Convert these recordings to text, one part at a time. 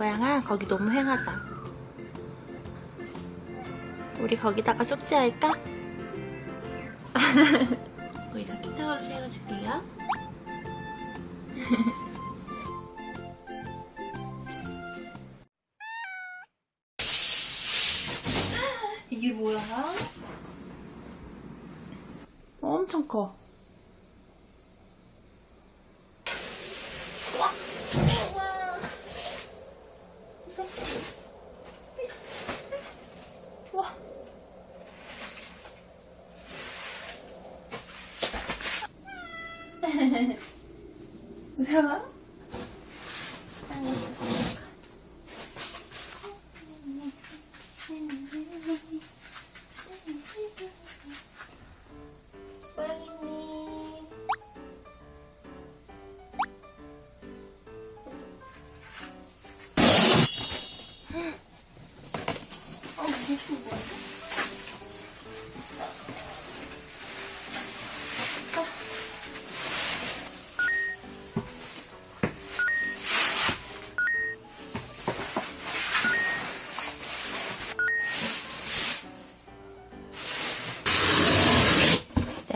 모양아, 거기 너무 휑하다. 우리 거기다가 숙제할까? 여기다 키타워를 세워줄게요. 이게 뭐야? 엄청 커. 무서워? 고양이님. 아, 무슨 뭐야?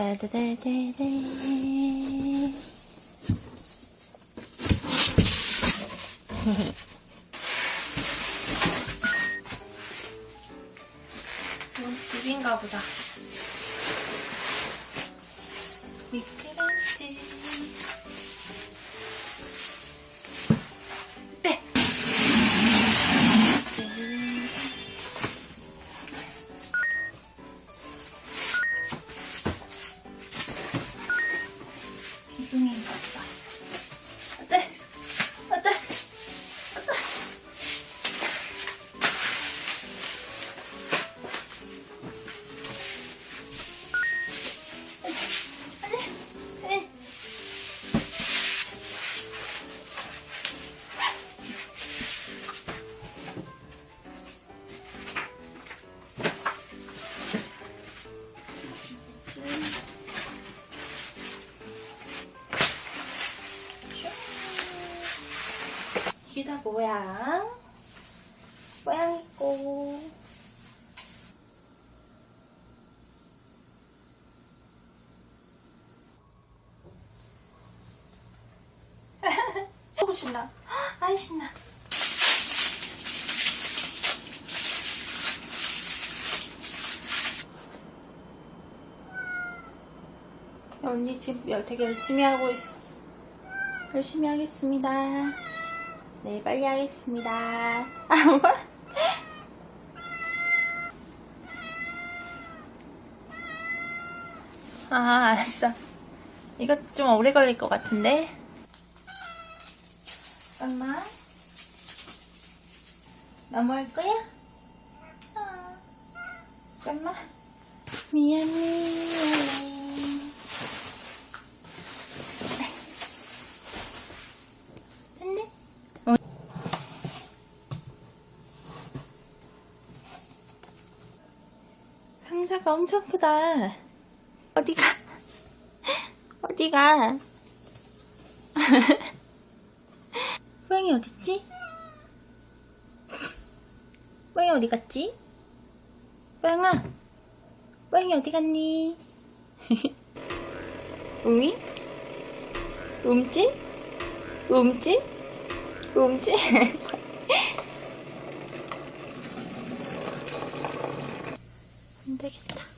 따다다다다. 이건 집인가 보다. 뭐야? 모양 있고. 너무 신나. 아이 신나. 언니 지금 열- 되게 열심히 하고 있었어. 열심히 하겠습니다. 네, 빨리 하겠습니다. 아, 뭐? 아, 알았어. 이거 좀 오래 걸릴 것 같은데? 잠깐만. 할 거야? 아, 잠깐만. 미안, 미안. 됐네? 상자가 엄청 크다. 어디가? 어디가? 고양이 어딨지? 고양이 어디 갔지? 고양아, 고양이 어디 갔니? 우미? 움찔? 움찔? 움찔? 안 되겠다.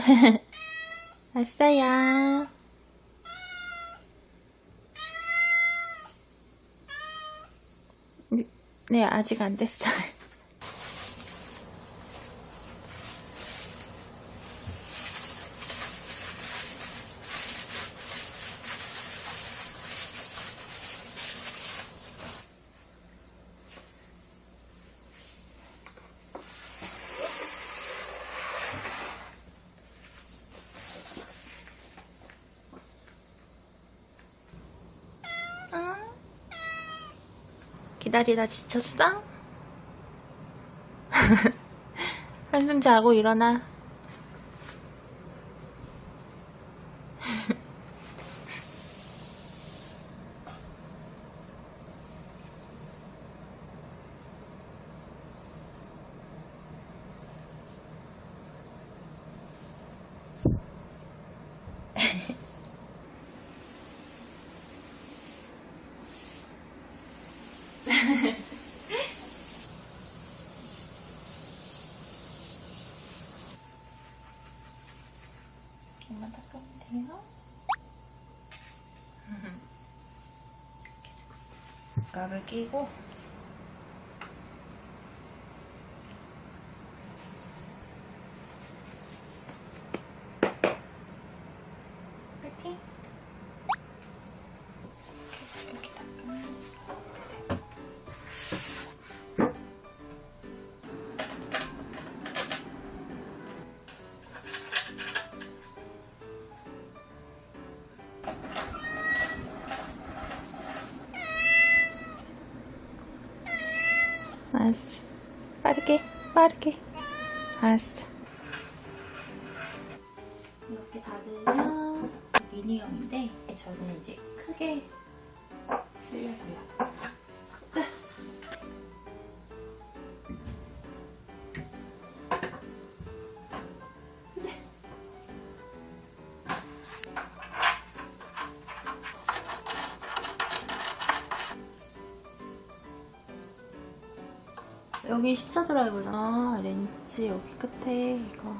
왔어요. 네, 아직 안 됐어요. 기다리다 지쳤어? 한숨 자고 일어나. 이만 닦으면 돼요. 가를 끼고 빠르게, 빠르게. 알았어. 이렇게 닫으면 미니형인데 저는 이제 크게 쓰려고요. 여기 십자 드라이버잖아. 렌즈 여기 끝에 이거.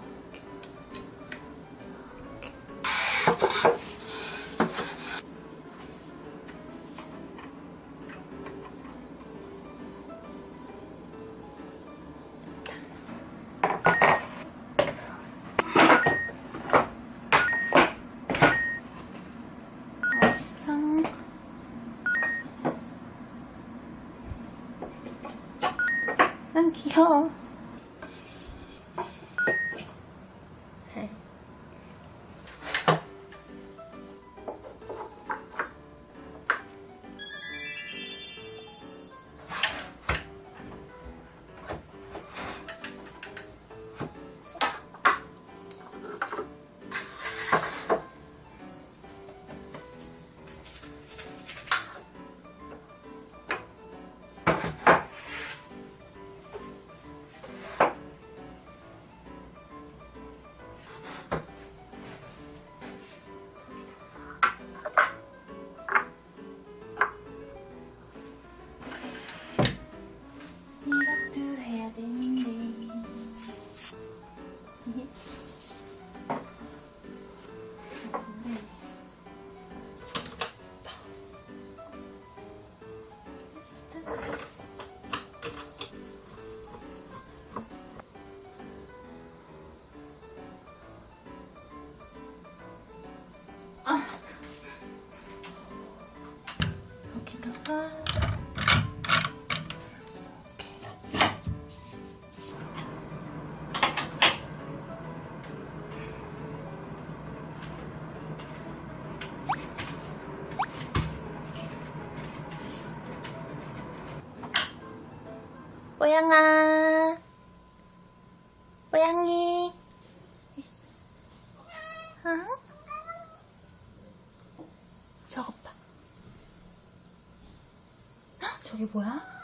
pasó 뽀양아 뽀양이 어? 저것 봐 헉, 저기 뭐야?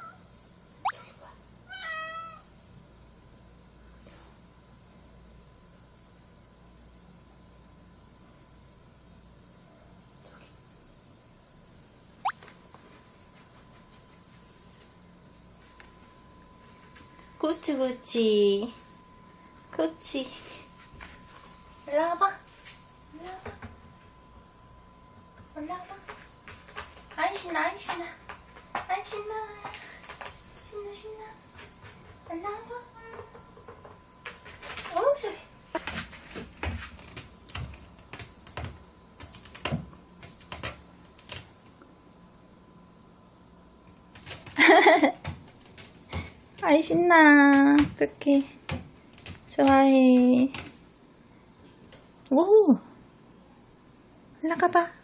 구치 구치. 구치. 올라와봐. 올라와봐. 올라와봐. 아이 신나 아이 신나. 아이 신나. 신나 신나. 올라와봐. 어우 저기 아이 신나. 어떡해. 좋아해. 오 올라가봐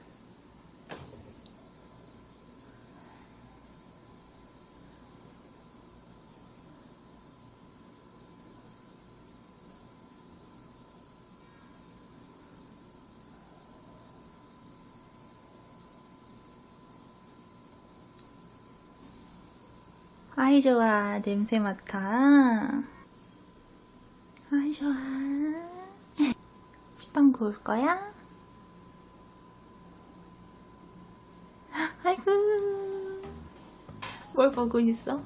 아이 좋아 냄새 맡아 아이 좋아 식빵 구울 거야? 아이고 뭘 보고 있어?